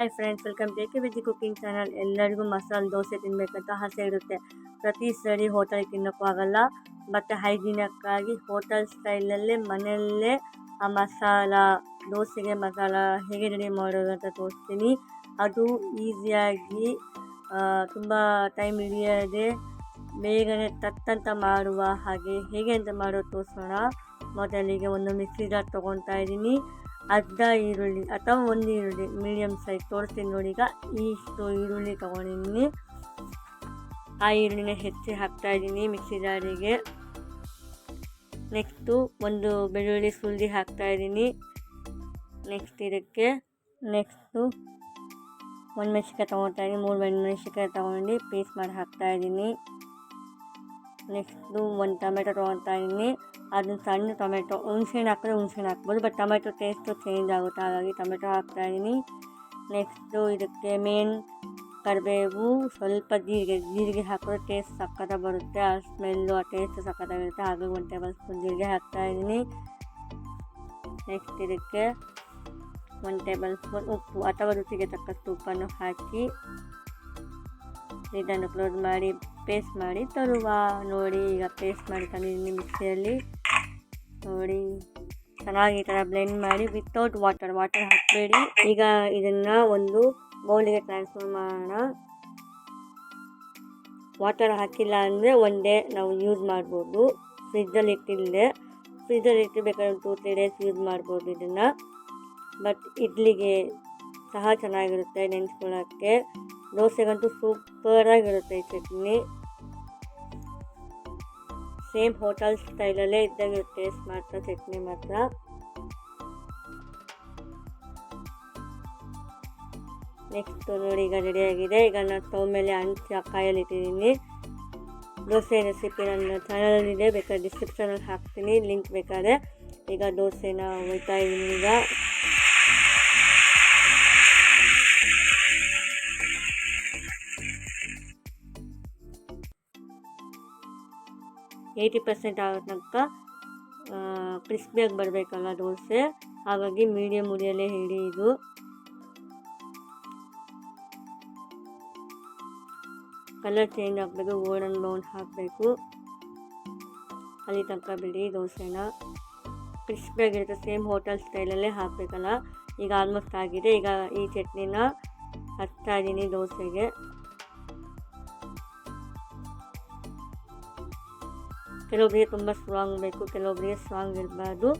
Hi friends welcome J K Viji cooking channel ಎಲ್ಲರಿಗೂ ಮಸಾಲೆ ದೋಸೆ ತಿನ್ನಬೇಕಂತ ಆಸೆ ಇರುತ್ತೆ. ಪ್ರತಿ ಸರಿ ಹೋಟೆಲ್ ತಿನ್ನೋಕ್ಕೂ ಆಗಲ್ಲ, ಮತ್ತು ಹೈಜೀನಕ್ಕಾಗಿ ಹೋಟೆಲ್ ಸ್ಟೈಲಲ್ಲೇ ಮನೆಯಲ್ಲೇ ಆ ಮಸಾಲ, ದೋಸೆಗೆ ಮಸಾಲ ಹೇಗೆ ರೆಡಿ ಮಾಡೋದು ಅಂತ ತೋರಿಸ್ತೀನಿ. ಅದು ಈಸಿಯಾಗಿ ತುಂಬ ಟೈಮ್ ಹಿಡಿಯದೆ ಬೇಗನೆ ತತ್ತಂತ ಮಾಡುವ ಹಾಗೆ ಹೇಗೆ ಅಂತ ಮಾಡೋದು ತೋರಿಸೋಣ. ಮೊದಲಿಗೆ ಒಂದು ಮಿಕ್ಸಿ ಜಾರ್ ತೊಗೊತಾ ಇದ್ದೀನಿ. ಅರ್ಧ ಈರುಳ್ಳಿ ಅಥವಾ ಒಂದು ಈರುಳ್ಳಿ ಮೀಡಿಯಮ್ ಸೈಜ್ ತೋರಿಸ್ತೀನಿ ನೋಡಿ ಈಗ. ಇಷ್ಟು ಈರುಳ್ಳಿ ತೊಗೊಂಡಿದ್ದೀನಿ. ಆ ಈರುಳ್ಳಿನ ಹೆಚ್ಚಿ ಹಾಕ್ತಾ ಇದ್ದೀನಿ ಮಿಕ್ಸಿ ಜಾರಿಗೆ ನೆಕ್ಸ್ಟು ಒಂದು ಬೆಳ್ಳುಳ್ಳಿ ಸುಲ್ದಿ ಹಾಕ್ತಾ ಇದ್ದೀನಿ. ನೆಕ್ಸ್ಟ್ ಇದಕ್ಕೆ ನೆಕ್ಸ್ಟು ಒಂದು ಮೆಣಸಿನ್ಕಾಯಿ ತೊಗೊತಾ ಇದ್ದೀನಿ. ಮೂರು ಮೆಣಸಿನ್ಕಾಯಿ ತೊಗೊಂಡು ಪೀಸ್ ಮಾಡಿ ಹಾಕ್ತಾ ಇದ್ದೀನಿ. ನೆಕ್ಸ್ಟು ಒಂದು ಟೊಮೆಟೊ ತೊಗೊತಾ ಇದ್ದೀನಿ ಅದನ್ನ ಸಣ್ಣ ಟೊಮೆಟೊ, ಹುಣ್ಸೆಹಣ್ಣು ಹಾಕಿದ್ರೆ ಹುಣ್ಸೆಹಣ್ಣು ಹಾಕ್ಬೋದು ಬಟ್ ಟೊಮೆಟೊ ಟೇಸ್ಟು ಚೇಂಜ್ ಆಗುತ್ತೆ, ಹಾಗಾಗಿ ಟೊಮೆಟೊ ಹಾಕ್ತಾಯಿದ್ದೀನಿ ನೆಕ್ಸ್ಟು ಇದಕ್ಕೆ ಮೇನ್ ಕರಿಬೇವು, ಸ್ವಲ್ಪ ಜೀರಿಗೆ ಜೀರಿಗೆ ಹಾಕಿದ್ರೆ ಟೇಸ್ಟ್ ಸಕ್ಕತ್ತಾಗಿ ಬರುತ್ತೆ, ಆ ಸ್ಮೆಲ್ಲು ಆ ಟೇಸ್ಟ್ ಸಕ್ಕತ್ತಾಗಿರುತ್ತೆ ಹಾಗಾಗಿ ಒಂದು ಟೇಬಲ್ ಸ್ಪೂನ್ ಜೀರಿಗೆ ಹಾಕ್ತಾಯಿದ್ದೀನಿ ನೆಕ್ಸ್ಟ್ ಇದಕ್ಕೆ ಒಂದು ಟೇಬಲ್ ಸ್ಪೂನ್ ಉಪ್ಪು, ಅಥವಾ ರುಚಿಗೆ ತಕ್ಕಷ್ಟು ಉಪ್ಪನ್ನು ಹಾಕಿ, ಇದನ್ನು ಕ್ಲೋಸ್ ಮಾಡಿ ಪೇಸ್ಟ್ ಮಾಡಿ ತರುವ. ನೋಡಿ, ಈಗ ಪೇಸ್ಟ್ ಮಾಡಿ ತಂದಿದ್ದೀನಿ ಮಿಕ್ಸಿಯಲ್ಲಿ ನೋಡಿ, ಚೆನ್ನಾಗಿ ಈ ಥರ ಬ್ಲೆಂಡ್ ಮಾಡಿ ವಿತೌಟ್ ವಾಟರ್ ವಾಟರ್ ಹಾಕಬೇಡಿ. ಈಗ ಇದನ್ನು ಒಂದು ಬೌಲಿಗೆ ಟ್ರಾನ್ಸ್ಫರ್ ಮಾಡೋಣ. ವಾಟರ್ ಹಾಕಿಲ್ಲ ಅಂದರೆ ಒನ್ ಡೇ ನಾವು ಯೂಸ್ ಮಾಡ್ಬೋದು. ಫ್ರಿಜ್ಜಲ್ಲಿ ಇಟ್ಟಿಲ್ಲದೆ ಫ್ರಿಜ್ಜಲ್ಲಿ ಇಟ್ಟು ಬೇಕಾದ್ರೆ ಟೂ ತ್ರೀ ಡೇಸ್ ಯೂಸ್ ಮಾಡ್ಬೋದು ಇದನ್ನು. ಬಟ್ ಇಡ್ಲಿಗೆ ಸಹ ಚೆನ್ನಾಗಿರುತ್ತೆ ನೆನೆಸ್ಕೊಳ್ಳೋಕ್ಕೆ ದೋಸೆಗಂತೂ ಸೂಪರಾಗಿರುತ್ತೆ ಈ ಚಟ್ನಿ. ಸೇಮ್ ಹೋಟೆಲ್ ಸ್ಟೈಲಲ್ಲೇ ಇದ್ದಂಗೆ ಟೇಸ್ಟ್ ಮಾತ್ರ, ಚಟ್ನಿ ಮಾತ್ರ. ನೆಕ್ಸ್ಟ್ ನೋಡಿ, ಈಗ ರೆಡಿಯಾಗಿದೆ. ಈಗ ನಾನು ಸ್ಟವ್ ಮೇಲೆ ಹಂಚಿ ಕಾಯಲ್ಲಿ ಇಟ್ಟಿದ್ದೀನಿ. ದೋಸೆ ರೆಸಿಪಿ ನನ್ನ ಚಾನಲಲ್ಲಿದೆ ಬೇಕಾದ್ರೆ ಡಿಸ್ಕ್ರಿಪ್ಷನಲ್ಲಿ ಹಾಕ್ತೀನಿ ಲಿಂಕ್ ಬೇಕಾದ್ರೆ. ಈಗ ದೋಸೆನ ಹೋಯ್ತಾ ಇದ್ದೀನಿ ಈಗ. ಏಯ್ಟಿ ಪರ್ಸೆಂಟ್ ಆಗೋ ತನಕ ಕ್ರಿಸ್ಪಿಯಾಗಿ ಬರಬೇಕಲ್ಲ ದೋಸೆ. ಹಾಗಾಗಿ ಮೀಡಿಯಮ್ ಉರಿಯಲ್ಲೇ ಹಿಡಿ ಇದು. ಕಲರ್ ಚೇಂಜ್ ಆಗಬೇಕು ಗೋಲ್ಡನ್ ಬ್ರೌನ್ ಹಾಕಬೇಕು. ಅಲ್ಲಿ ತನಕ ಬಿಡಿ ದೋಸೆನ. ಕ್ರಿಸ್ಪಿಯಾಗಿರುತ್ತೆ ಸೇಮ್ ಹೋಟೆಲ್ ಸ್ಟೈಲಲ್ಲೇ ಹಾಕಬೇಕಲ್ಲ. ಈಗ ಆಲ್ಮೋಸ್ಟ್ ಆಗಿದೆ. ಈಗ ಈ ಚಟ್ನಿನ ಹಚ್ತಾ ಇದ್ದೀನಿ ದೋಸೆಗೆ. ಕೆಲವೊಬ್ಬರಿಗೆ ತುಂಬ ಸ್ಟ್ರಾಂಗ್ ಬೇಕು ಕೆಲವೊಬ್ಬರಿಗೆ ಸ್ಟ್ರಾಂಗ್ ಇರಬಾರ್ದು.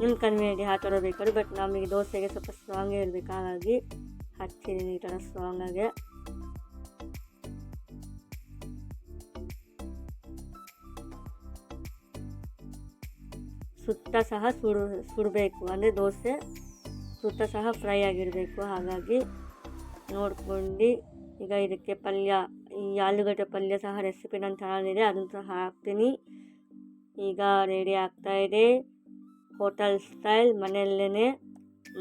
ನಿಮ್ಮ ಕನ್ವೀನಿಯಂಟ್ ಆ ಥರ ಬೇಕಾದ್ರು ಬಟ್ ನಮಗೆ ದೋಸೆಗೆ ಸ್ವಲ್ಪ ಸ್ಟ್ರಾಂಗೇ ಇರಬೇಕು, ಹಾಗಾಗಿ ಹಚ್ಚಿದ್ದೀನಿ ಈ ಥರ ಸ್ಟ್ರಾಂಗಾಗೆ ಸುತ್ತ ಸಹ ಸುಡು, ಸುಡಬೇಕು, ಅಂದರೆ ದೋಸೆ ಸುತ್ತ ಸಹ ಫ್ರೈ ಆಗಿರಬೇಕು, ಹಾಗಾಗಿ ನೋಡ್ಕೊಂಡು. ಈಗ ಇದಕ್ಕೆ ಪಲ್ಯ ಈ ಆಲೂಗಡ್ಡೆ ಪಲ್ಯ ಸಹ ರೆಸಿಪಿ ನಾನು ಚಾನಲಿದೆ ಅದನ್ನು ಸಹ ಹಾಕ್ತೀನಿ. ಈಗ ರೆಡಿ ಆಗ್ತಾಯಿದೆ ಹೋಟೆಲ್ ಸ್ಟೈಲ್ ಮನೆಯಲ್ಲೇ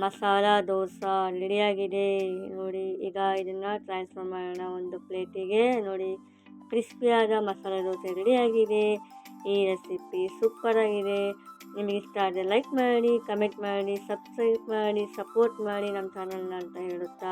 ಮಸಾಲ, ದೋಸೆ ರೆಡಿಯಾಗಿದೆ ನೋಡಿ, ಈಗ ಇದನ್ನು ಟ್ರಾನ್ಸ್ಫರ್ ಮಾಡೋಣ ಒಂದು ಪ್ಲೇಟಿಗೆ ನೋಡಿ ಕ್ರಿಸ್ಪಿಯಾದ ಮಸಾಲೆ ದೋಸೆ ರೆಡಿಯಾಗಿದೆ ಈ ರೆಸಿಪಿ ಸೂಪರಾಗಿದೆ ನಿಮಗೆ ಇಷ್ಟ ಆದರೆ ಲೈಕ್ ಮಾಡಿ ಕಮೆಂಟ್ ಮಾಡಿ ಸಬ್ಸ್ಕ್ರೈಬ್ ಮಾಡಿ ಸಪೋರ್ಟ್ ಮಾಡಿ ನಮ್ಮ ಚಾನಲ್ನ ಅಂತ ಹೇಳುತ್ತಾ